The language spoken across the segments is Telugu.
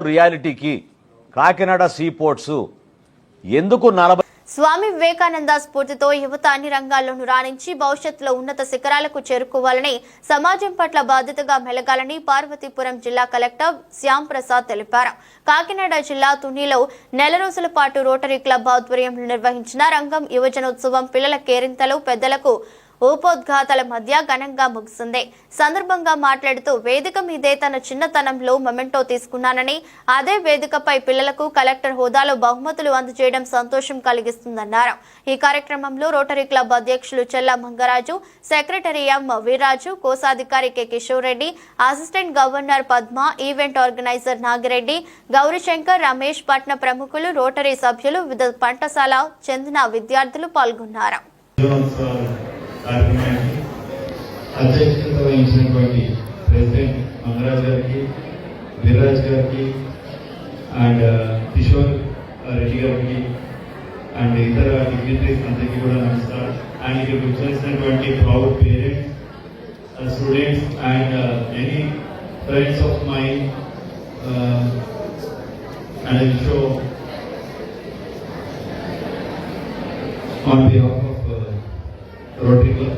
రియాలిటీకి. Kakinada sea ports. ఎందుకు నలభై స్వామి వివేకానంద స్ఫూర్తితో యువత అన్ని రంగాల్లోనూ రాణించి భవిష్యత్తులో ఉన్నత శిఖరాలకు చేరుకోవాలని సమాజం పట్ల బాధ్యతగా మెలగాలని పార్వతీపురం జిల్లా కలెక్టర్ శ్యామ్ ప్రసాద్ తెలిపారు. కాకినాడ జిల్లా తునిలో నెల రోజుల పాటు రోటరీ క్లబ్ ఆధ్వర్యంలో నిర్వహించిన రంగం యువజనోత్సవం పిల్లల కేరింతలు పెద్దలకు ఊపోద్ఘాతాల మధ్య ఘనంగా ముగిసింది సందర్భంగా మాట్లాడుతూ వేదిక మీదే తన చిన్నతనంలో మొమెంటో తీసుకున్నానని అదే వేదికపై పిల్లలకు కలెక్టర్ హోదాలో బహుమతులు అందజేయడం సంతోషం కలిగిస్తుందన్నారు. ఈ కార్యక్రమంలో రోటరీ క్లబ్ అధ్యక్షులు చెల్ల మంగరాజు సెక్రటరీ ఎం వీర్రాజు కోశాధికారి K Kishore Reddy assistant governor Padma event organizer Nagireddy Gaurishankar Ramesh పట్న ప్రముఖులు రోటరీ సభ్యులు వివిధ పంటశాల చెందిన విద్యార్థులు పాల్గొన్నారు. కార్యక్రమానికి అధ్యక్షత వహించినటువంటి ప్రెసిడెంట్ మంగరాజ్ గారికి వీర్రాజ్ గారికి అండ్ కిషోర్ రెడ్డి గారికి అండ్ ఇతర డిగ్నిటరీస్ అందరికీ కూడా నమస్కారం. అండ్ ఇక్కడ వచ్చేసినటువంటి proud parents students and any friends of my and show on behalf of uh,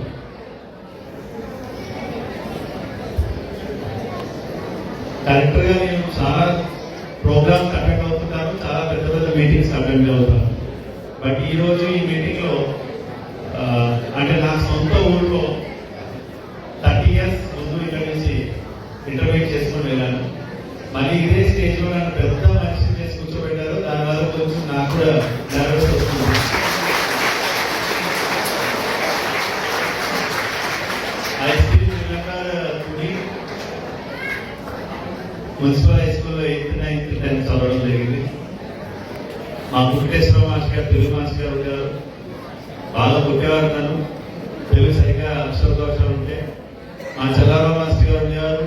గా నేను చాలా ప్రోగ్రామ్స్ అటెండ్ అవుతున్నాను చాలా పెద్ద పెద్ద మీటింగ్స్ అటెండ్ అవుతాను బట్ ఈ రోజు ఈ మీటింగ్లో అంటే నా సొంత ఊళ్ళో థర్టీ ఇయర్స్ ముందు ఇక్కడ నుంచి ఇంటర్వ్యూ చేసుకుని వెళ్ళాను. మళ్ళీ ఇదే స్టేజ్లో నన్ను పెద్ద మనిషి చేసి కూర్చోబెట్టారు. దానివల్ల కొంచెం నాకు కూడా నర్వస్ వస్తుంది. మున్సిపల్ హై స్కూల్లో ఎయిత్ నైన్త్ టెన్త్ చదవడం జరిగింది. మా వెంకటేశ్వర మాస్టర్ గారు తెలుగు మాస్టర్ గారు ఉండేవారు బాగా కొట్టేవారు నన్ను. తెలుగు సరిగ్గా అక్షర దోషాలు ఉంటే మా చల్లారావు మాస్టర్ గారు ఉండేవారు.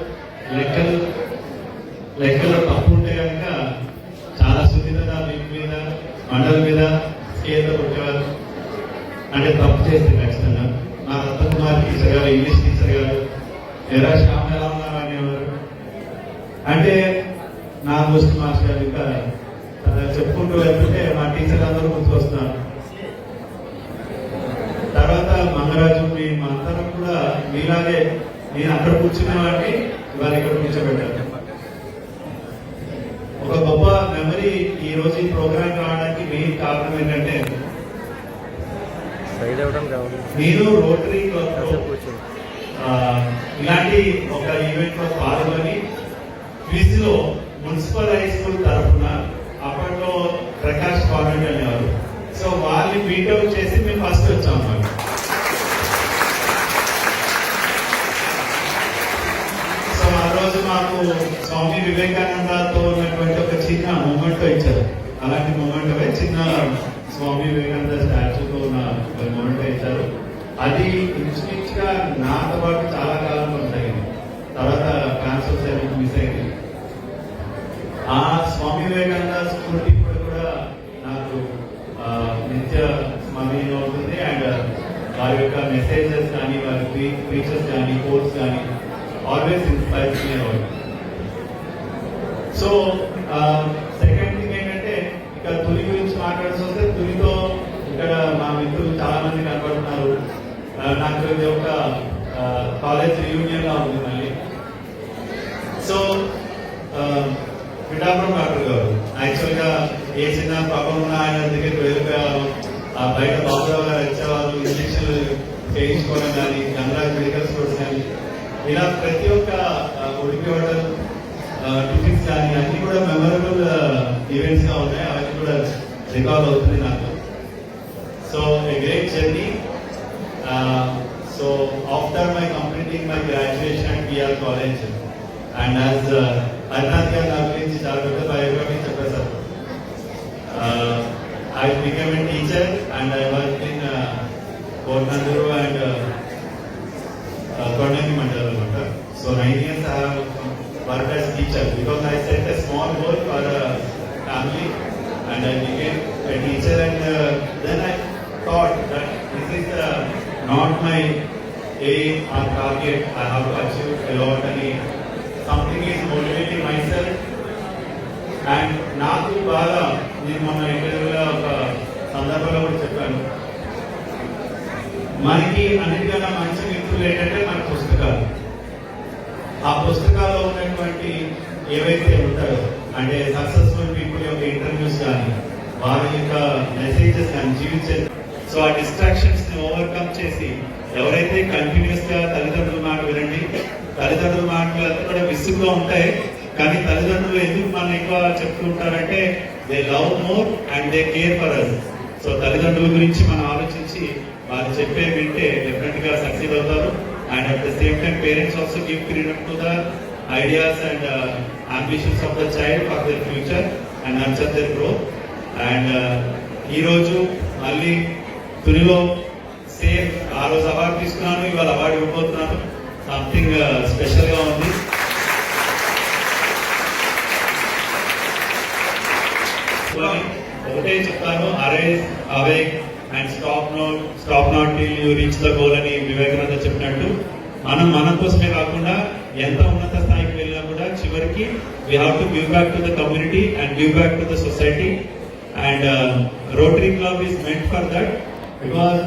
లెక్కలు లెక్కలు తప్పు ఉంటే కనుక చాలా సున్నితంగా మీకు మీద మండల మీద స్కేల్తో కొట్టేవారు అంటే తప్పు చేస్తే ఖచ్చితంగా. మా రత్నకుమార్ టీచర్ గారు ఇంగ్లీష్ టీచర్ గారు ఎరా శ్యామ్ ఎలా ఉన్నారు? అంటే నా దోస్తు మాస్టర్ గారు ఇంకా చెప్పుకుంటూ వెళ్తుంటే మా టీచర్ అందరూ గుర్తుకొస్తున్నారు తర్వాత మంగరాజు మీ మా అందరం కూడా మీలాగే నేను అక్కడ కూర్చునే వాడిని ఇవాళ ఇక్కడ కూర్చోబెట్టాను ఒక గొప్ప మెమరీ ఈ రోజు ఈ ప్రోగ్రామ్ రావడానికి మెయిన్ కారణం ఏంటంటే నేను రోటరీ క్లబ్ ఇలాంటి ఒక ఈవెంట్లో పాల్గొని క్విజ్ మున్సిపల్ హై స్కూల్ తరఫున అప్పట్లో ప్రకాష్ కామెంట్ అనేవారు సో వాళ్ళని బీటౌట్ చేసి మేము ఫస్ట్ వచ్చాం అన్నమాట సో ఆ రోజు మాకు స్వామి వివేకానందతో ఉన్నటువంటి ఒక చిన్న మూమెంట్ ఇచ్చారు. అలాంటి మూమెంట్ చిన్న స్వామి వివేకానంద స్టాచ్యూతో ఉన్న ఒక మూమెంట్ ఇచ్చారు. అది ఇంచుమించుగా నాతో పాటు చాలా కాలం కొనసాగింది తర్వాత ట్రాన్స్ఫర్ సర్వీస్ మిస్ అయింది. ఆ స్వామి వివేకానంద స్ఫూర్తి ఇప్పుడు కూడా నాకు నిత్య స్మరణీయం అవుతుంది అండ్ వారి యొక్క మెసేజెస్ కానీ వారి ఫీచర్స్ కానీ కోర్స్ కానీ ఆల్వేస్ ఇన్స్పైర్ చేయవాలి సో సెకండ్ థింగ్ ఏంటంటే ఇక్కడ తొలి గురించి మాట్లాడాల్సి వస్తే తొలితో ఇక్కడ మా మిత్రులు చాలా మంది కనబడుతున్నారు నాకు ఇది ఒక కాలేజ్ రీయూనియన్గా ఉంది మళ్ళీ. సో పిఠాపురం డాక్టర్ గారు. యాక్చువల్గా ఏ చిన్న పాపం ఉన్నా ఆయన దగ్గరికి వెళ్ళిపోయేవారు ఆ బయట బాబురావు గారు వచ్చేవారు ఇంజక్షన్లు చేయించుకోవడం కానీ గంగరాజ్ మెడికల్ స్టోర్స్ కానీ ఇలా ప్రతి ఒక్క ఆ, ఉడిపి హోటల్ టిఫిన్స్ కానీ అన్ని కూడా మెమరబుల్ ఈవెంట్స్గా ఉన్నాయి. అవన్నీ కూడా రికార్డ్ అవుతుంది నాకు. So a great journey. So after my completing my graduation graduation at PR College, and as గారు నా గురించి చాలా పెద్ద బయోగ్రఫీ చెప్పారు sir I became a teacher and I worked in uh, Portnanduru and uh, uh, Kondani Mandal అనమాట. So nine years I have worked as teacher because I set a small goal for a family and I became a teacher and uh, then I thought that this is uh, not my aim or target. I have to achieve a lot and something is motivating myself and నాకు బాగా నేను మొన్న ఇంటర్వ్యూలో ఒక సందర్భంలో కూడా చెప్పాను మనకి అన్నిటికన్నా మంచి మిత్రులు ఏంటంటే మన పుస్తకాలు. ఆ పుస్తకాల్లో ఉన్నటువంటి ఏవైతే ఉంటాయో అంటే సక్సెస్ఫుల్ పీపుల్ యొక్క ఇంటర్వ్యూస్ కానీ వారి యొక్క మెసేజెస్ కానీ జీవించే సో ఆ డిస్ట్రాక్షన్స్ని ఓవర్కమ్ చేసి ఎవరైతే కంటిన్యూస్గా తల్లిదండ్రుల మాట వినండి తల్లిదండ్రుల మాటలు కూడా విసుగ్గా ఉంటాయి. కానీ తల్లిదండ్రులు ఎందుకు మనం ఎక్కువ చెప్తూ ఉంటారంటే they love more and they care for us so తల్లిదండ్రుల గురించి మనం ఆలోచించి వాళ్ళు చెప్పే వింటే డెఫినెట్గా సక్సీడ్ అవుతారు. And at the same time parents also give freedom to the ideas and ambitions of the child for their future and nurture their growth and uh, ఈ రోజు మళ్ళీ తునిలో సేమ్ ఆ రోజు అవార్డు తీసుకున్నాను ఇవాళ అవార్డు ఇవ్వబోతున్నాను. సంథింగ్ స్పెషల్గా ఉంది. ఒకటే చెప్తాను అరే awake and stop not stop not till you reach the goal అని వివేకానంద చెప్పినట్టు. మనం మన కోసమే కాకుండా ఎంత ఉన్నత స్థాయికి వెళ్ళినా కూడా చివరికి we have to give back to the community and give back to the society and Rotary Club is meant for that because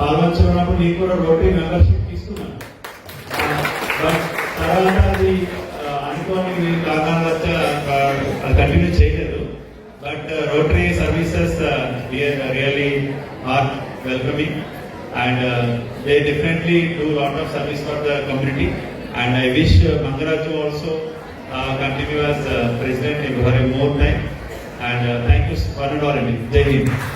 Palvancha ఉన్నప్పుడు నేను కూడా రోటరీ మెంబర్షిప్ తీసుకున్నాను బట్ తర్వాత అది uh, అనుకోని కారణాల వల్ల కంటిన్యూ చేయలేదు. But Rotary services are welcoming and uh, they definitely do a lot of service for the community. And I wish uh, Mangaraju also uh, continue as uh, president for a more time. And uh, thank you for and all. Jai